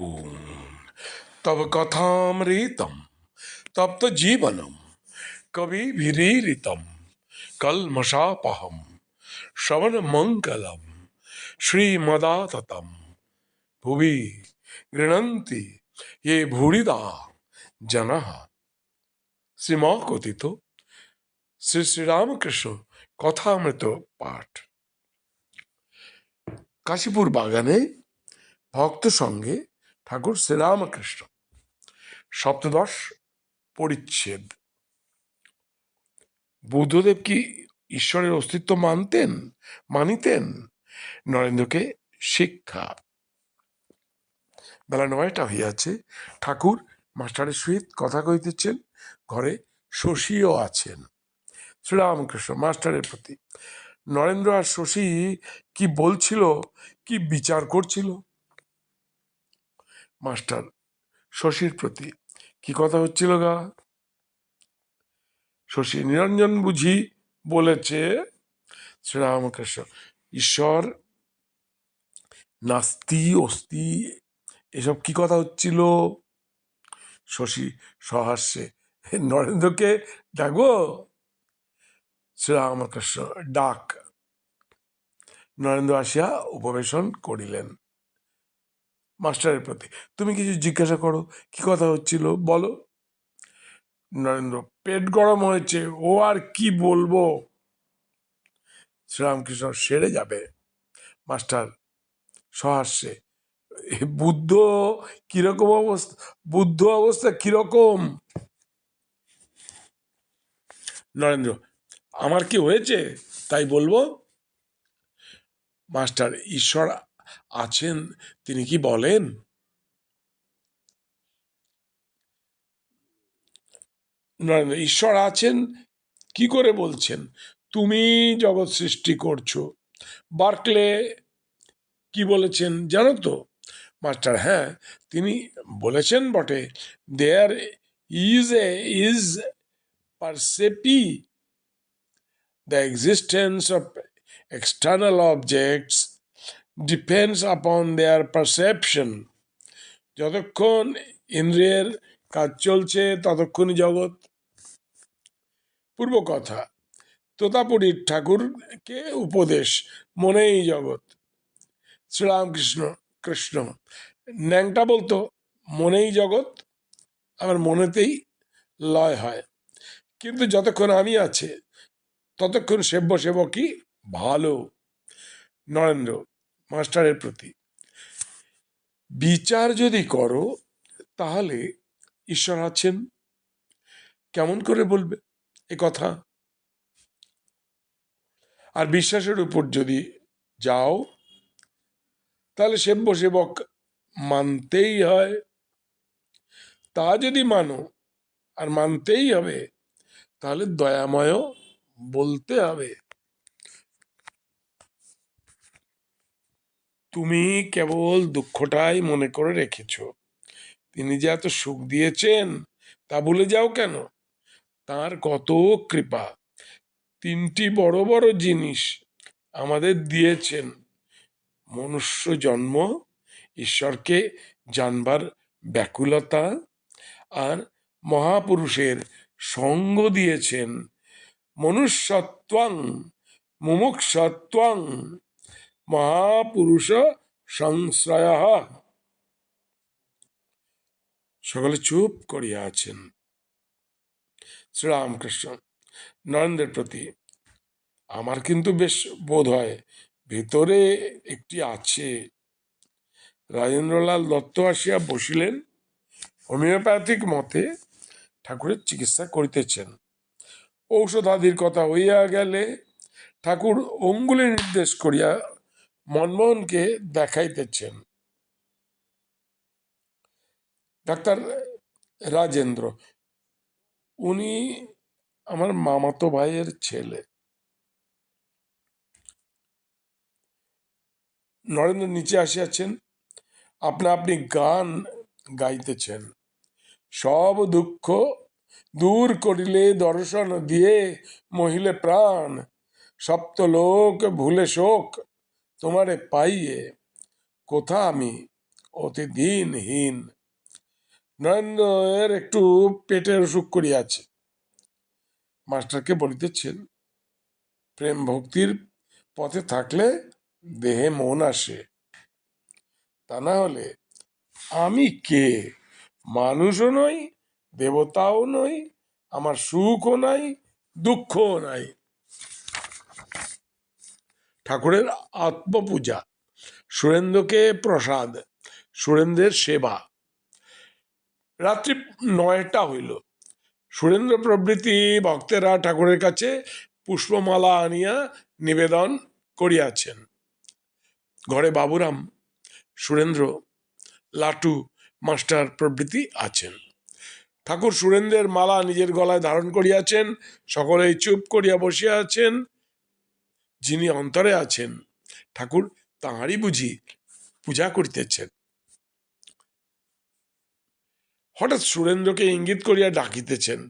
ॐ तव कथामृतं तप्त जीवनं कविभिरीरितं कल्मषापहं श्रवणमङ्गलं श्रीमदाततं ভুবি গৃণন্তি এ ভুরিদা জনঃ শ্রীম কথিত শ্রী শ্রীরামকৃষ্ণ কথামৃত পাঠ কাশীপুর বাগানে ভক্ত সঙ্গে ঠাকুর শ্রীরামকৃষ্ণ সপ্তদশ পরিচ্ছেদ। বুদ্ধদেব কি ঈশ্বরের অস্তিত্ব মানতেন, মানিতেন? নরেন্দ্রকে শিক্ষা। বেলা নয়টা হইয়াছে, ঠাকুর মাস্টারের সহিত কথা কইতেছেন ঘরে শশীও আছেন। শ্রীরামকৃষ্ণ মাস্টারের প্রতি, নরেন্দ্র আর শশী কি বলছিল, কি বিচার করছিল? মাস্টার শশীর প্রতি। কি কথা হচ্ছিল গা? শশী নিরঞ্জন বুঝি বলেছে, শ্রীরামকৃষ্ণ, ঈশ্বর নাস্তি, অস্তি, এসব কি কথা হচ্ছিল? শশী সহাস্যে, নরেন্দ্রকে ডাকবো শ্রীরামকৃষ্ণ ডাক। নরেন্দ্র আসিয়া উপবেশন করিলেন। মাস্টারের প্রতি। তুমি কিছু জিজ্ঞাসা করো, কি কথা হচ্ছিল? বলো। নরেন্দ্র, পেট গরম হয়েছে, ও আর কি বলব? শ্রীরামকৃষ্ণ, সেরে যাবে। মাস্টার, সহাস্যে বুদ্ধ কীরকম অবস্থা? বুদ্ধ অবস্থা কীরকম? নরেন্দ্র, আমার কি হয়েছে? তাই বলব? মাস্টার, ঈশ্বর আছেন, তিনি কি বলেন? ঈশ্বর আছেন, কি করে বলছেন? তুমি জগৎ সৃষ্টি করছ। বার্কলে কি বলেছেন জানো তো? মাস্টার হ্যাঁ তিনি বলেছেন বটে there is a is percipi the existence of external objects depends upon their perception যতক্ষণ ইন্দ্রিয়ের কাজ চলছে, ততক্ষণই জগৎ। পূর্ব কথা তোতাপুরীর ঠাকুরকে উপদেশ, মনেই জগৎ। শ্রীরামকৃষ্ণ, কৃষ্ণ, ন্যাংটা বলতো, মনেই জগৎ আমার মনেতেই লয় হয়। কিন্তু যতক্ষণ আমি আছে, ততক্ষণ সেব্য সেবকই ভালো। নরেন্দ্র মাস্টারের প্রতি। বিচার যদি করো, তাহলে ঈশ্বর আছেন। কেমন করে বলবে এ কথা? আর বিশ্বাসের উপর যদি যাও, তাহলে সেব্য সেবক মানতেই হয়। তা যদি মানো আর মানতেই হবে, তাহলে দয়াময় বলতে হবে। তুমি কেবল দুঃখটাই মনে করে রেখেছ। তিনি যে এত সুখ দিয়েছেন, তা ভুলে যাও কেন? তার কত কৃপা। তিনটি বড় বড় জিনিস আমাদের দিয়েছেন। মনুষ্য জন্ম, ঈশ্বরকে জানবার ব্যাকুলতা, আর মহাপুরুষের সঙ্গ দিয়েছেন। মনুষ্যত্বং, মুমুক্ষত্বং মহাপুরুষ সংশ্রয়। সকলে চুপ করিয়া আছেন। শ্রীরামকৃষ্ণ, নরেন্দ্রের প্রতি আমার কিন্তু বেশ বোধ হয়, ভেতরে একটি আছে। রাজেন্দ্রলাল দত্ত আসিয়া বসিলেন, হোমিওপ্যাথিক মতে ঠাকুরের চিকিৎসা করিতেছেন। ঔষধাদির কথা হইয়া গেলে ঠাকুর অঙ্গুলি নির্দেশ করিয়া মনমোহনকে দেখাইতেছেন। ডাক্তার রাজেন্দ্র, উনি আমার মামাতো ভাইয়ের ছেলে। নরেন্দ্র নিচে আসিয়াছেন, আপনা আপনি গান গাইতেছেন। সব দুঃখ দূর করিলে দর্শন দিয়ে মহিলে প্রাণ। সপ্তলোক ভুলে শোক তোমারে পাইয়ে কোথা আমি অতি দিনহীন নরেন্দ্রের একটু পেটের অসুখ করিয়াছে। মাস্টারকে বলিতেছেন, প্রেম ভক্তির পথে থাকলে দেহে মন আসে। তা না হলে আমি কে? মানুষও নই, দেবতাও নই, আমার সুখও নাই, দুঃখও নাই। ঠাকুরের আত্মপূজা, সুরেন্দ্রকে প্রসাদ, সুরেন্দ্রের সেবা। রাত্রি নয়টা হইল। সুরেন্দ্র প্রভৃতি ভক্তেরা ঠাকুরের কাছে পুষ্পমালা আনিয়া নিবেদন করিয়াছেন। ঘরে বাবুরাম, সুরেন্দ্র, লাটু মাস্টার প্রভৃতি আছেন। ঠাকুর সুরেন্দ্রের মালা নিজের গলায় ধারণ করিয়াছেন, সকলেই চুপ করিয়া বসিয়া আছেন। যিনি অন্তরে আছেন, ঠাকুর তাঁহারই বুঝি পূজা করিতেছেন। হঠাৎ সুরেন্দ্রকে ইঙ্গিত করিয়া ডাকিতেছেন।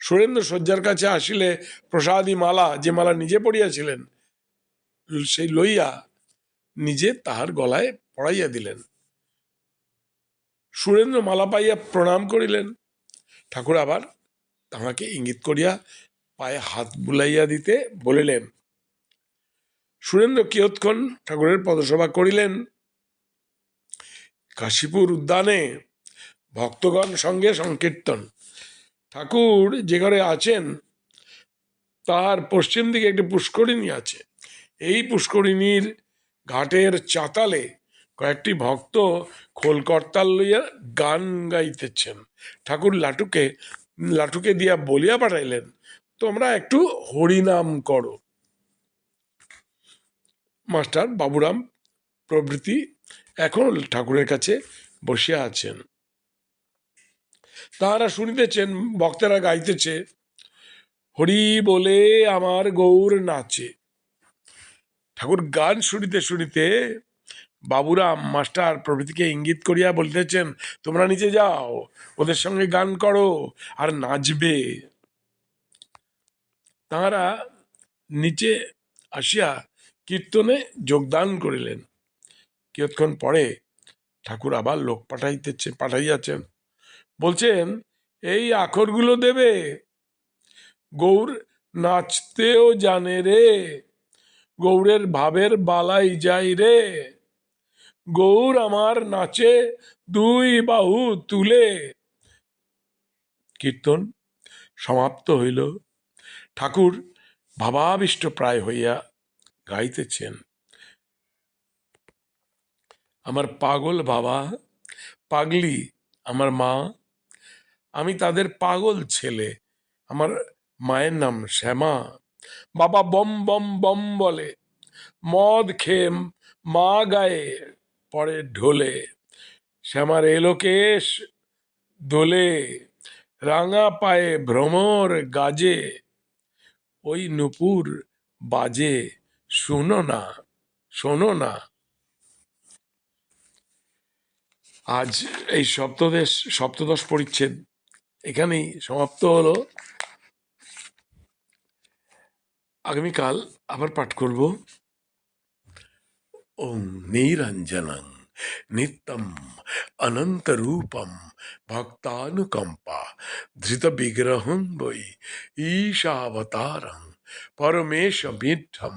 সুরেন্দ্র শয্যার কাছে আসিলে প্রসাদী মালা, যে মালা নিজে পড়িয়াছিলেন, সেই লইয়া নিজে তাহার গলায় পড়াইয়া দিলেন। সুরেন্দ্র মালা পাইয়া প্রণাম করিলেন। ঠাকুর আবার তাহাকে ইঙ্গিত করিয়া পায়ে হাত বুলাইয়া দিতে বলিলেন সুরেন্দ্র কিয়ৎক্ষণ ঠাকুরের পদসভা করিলেন। কাশীপুর উদ্যানে ভক্তগণ সঙ্গে সংকীর্তন। ঠাকুর যে ঘরে আছেন, তার পশ্চিম দিকে একটি পুষ্করিণী আছে। এই পুষ্করিণীর ঘাটের চাতালে কয়েকটি ভক্ত খোল খোলকর্তাল লইয়া গান গাইতেছেন। ঠাকুর লাটুকে লাটুকে দিয়া বলিয়া পাঠাইলেন, তোমরা একটু হরিনাম করো। মাস্টার বাবুরাম প্রভৃতি এখন ঠাকুরের কাছে বসিয়া আছেন। তাহারা শুনিতেছেন, ভক্তেরা গাইতেছে, হরি বলে আমার গৌর নাচে। ঠাকুর গান শুনিতে শুনিতে বাবুরাম মাস্টার প্রভৃতিকে ইঙ্গিত করিয়া বলিতেছেন, তোমরা নিচে যাও, ওদের সঙ্গে গান করো আর নাচবে। তাহারা নিচে আসিয়া কীর্তনে যোগদান করিলেন। কিয়ৎক্ষণ পরে ঠাকুর আবার লোক পাঠাইতেছে, পাঠাইয়াছেন। বলছেন, এই আখরগুলো দেবে। গৌর নাচতেও জানে রে। গৌরের ভাবের বালাই যাই রে। গৌর আমার নাচে দুই বাহু তুলে। কীর্তন সমাপ্ত হইল। ঠাকুর ভাবাবিষ্ট প্রায় হইয়া গাইতেছেন। আমার পাগল বাবা, পাগলি আমার মা, আমি তাদের পাগল ছেলে, আমার মায়ের নাম শ্যামা। বাবা বম বম বম বলে, মদ খেয়ে মা গায়ে পরে ঢোলে। শ্যামার এলোকেশ দোলে, রাঙা পায়ে ভ্রমর গাজে, ওই নুপুর বাজে। শুনো না, শোনো না। আজ এই সপ্তদশ সপ্তদশ পরিচ্ছেদ এখানেই সমাপ্ত হলো। আগামীকাল আবার পাঠ করব। ওম নিরঞ্জনং, নিত্যম, অনন্তরূপম, ভক্তানুকম্পা ধৃত বিগ্রহং বৈ ঈশাবতারং পরমেশমিঢ্ঢম